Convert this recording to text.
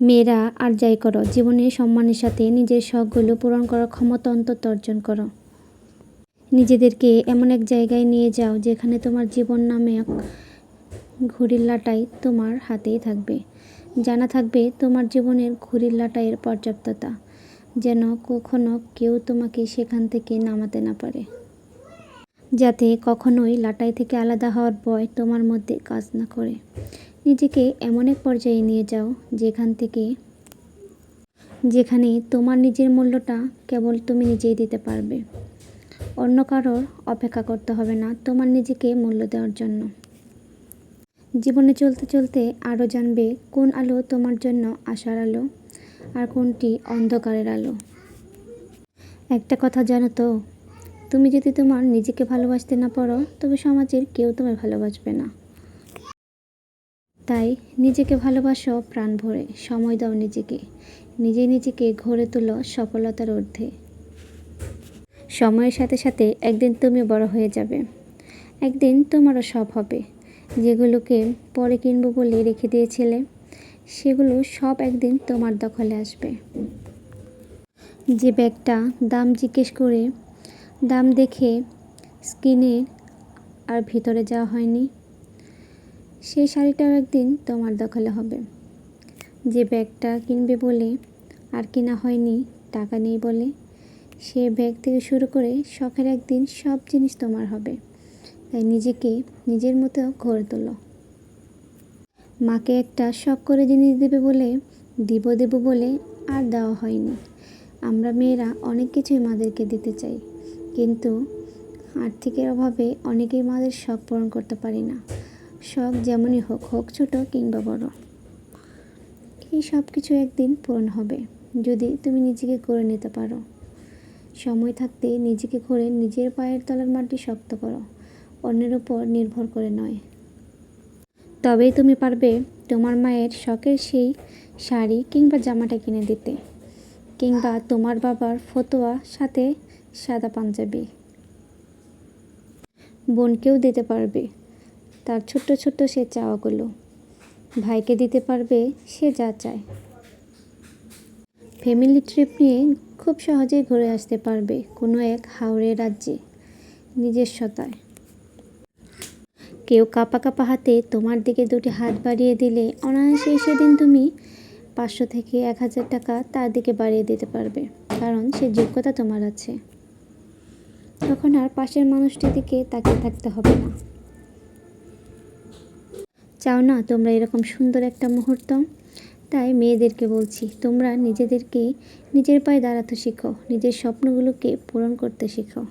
মেয়েরা, আর যাই করো জীবনের সম্মানের সাথে নিজের শখগুলো পূরণ করার ক্ষমতা অন্তত অর্জন করো। নিজেদেরকে এমন এক জায়গায় নিয়ে যাও যেখানে তোমার জীবন নামে এক ঘড়ির লাটাই তোমার হাতেই থাকবে। জানা থাকবে তোমার জীবনের ঘড়ির লাটাইয়ের পর্যাপ্ততা, যেন কখনো কেউ তোমাকে সেখান থেকে নামাতে না পারে। যাতে কখনোই লাটাই থেকে আলাদা হওয়ার ভয় তোমার মধ্যে কাজ না করে। নিজেকে এমন এক পর্যায়ে নিয়ে যাও যেখান থেকে, যেখানে তোমার নিজের মূল্যটা কেবল তুমি নিজেই দিতে পারবে। অন্য কারোর অপেক্ষা করতে হবে না তোমার নিজেকে মূল্য দেওয়ার জন্য। জীবনে চলতে চলতে আরও জানবে কোন আলো তোমার জন্য আশার আলো আর কোনটি অন্ধকারের আলো। একটা কথা জানো তো, তুমি যদি তোমার নিজেকে ভালোবাসতে না পারো তবে সমাজের কেউ তোমায় ভালোবাসবে না। তাই নিজেকে ভালোবাসো, প্রাণ ভরে সময় দাও নিজেকে। নিজে নিজেকে ঘরে তোলো সফলতার ঊর্ধ্বে। সময়ের সাথে সাথে একদিন তুমি বড় হয়ে যাবে। একদিন তোমারও সব হবে। যেগুলোকে পরে কিনবো বলে রেখে দিয়েছিলে, সেগুলো সব একদিন তোমার দখলে আসবে। যে ব্যাগটা দাম জিজ্ঞেস করে, দাম দেখে স্কিনে আর ভিতরে যাওয়া হয়নি। সেই শাড়িটাও একদিন তোমার দখলে হবে। যে ব্যাগটা কিনবে বলে আর কিনা হয়নি, টাকা নেই বলে, সে ব্যাগ থেকে শুরু করে শখের একদিন সব জিনিস তোমার হবে। তাই নিজেকে নিজের মতো গড়ে তোলো। মাকে একটা শখ করে জিনিস দেবে বলে, দিব দেব বলে আর দেওয়া হয়নি। আমরা মেয়েরা অনেক কিছুই মাদেরকে দিতে চাই, কিন্তু আর্থিকের অভাবে অনেকেই মাদের শখ পূরণ করতে পারি না। শখ যেমনই হোক হোক ছোট কিংবা বড়, এই সব কিছু একদিন পূরণ হবে যদি তুমি নিজেকে করে নিতে পারো। সময় থাকতে নিজেকে করে নিজের পায়ের তলার মাটি শক্ত করো, অন্যের উপর নির্ভর করে নয়। তবেই তুমি পারবে তোমার মায়ের শখের সেই শাড়ি কিংবা জামাটা কিনে দিতে, কিংবা তোমার বাবার ফতোয়া সাথে সাদা পাঞ্জাবি বোনকেও দিতে পারবে। তার ছোট্ট ছোট্ট সে চাওয়াগুলো। ভাইকে দিতে পারবে, সে যা চায়। ফ্যামিলি ট্রিপ নিয়ে খুব সহজেই ঘুরে আসতে পারবে কোনো এক হাওড়ে রাজ্যে নিজস্বতায় কেউ কাপা কাপা হাতে তোমার দিকে দুটি হাত বাড়িয়ে দিলে অনায়াসে সেদিন তুমি পাঁচশো থেকে এক হাজার টাকা তার দিকে বাড়িয়ে দিতে পারবে, কারণ সে যোগ্যতা তোমার আছে। তখন আর পাশের মানুষটির দিকে তাকিয়ে থাকতে হবে না। চাও না, তোমরা এরকম সুন্দর একটা মুহূর্ত। তাই মেয়েদেরকে বলছি, তোমরা নিজেদেরকে নিজের পায়ে দাঁড়াতে শিখো, নিজের স্বপ্নগুলোকে পূরণ করতে শেখো।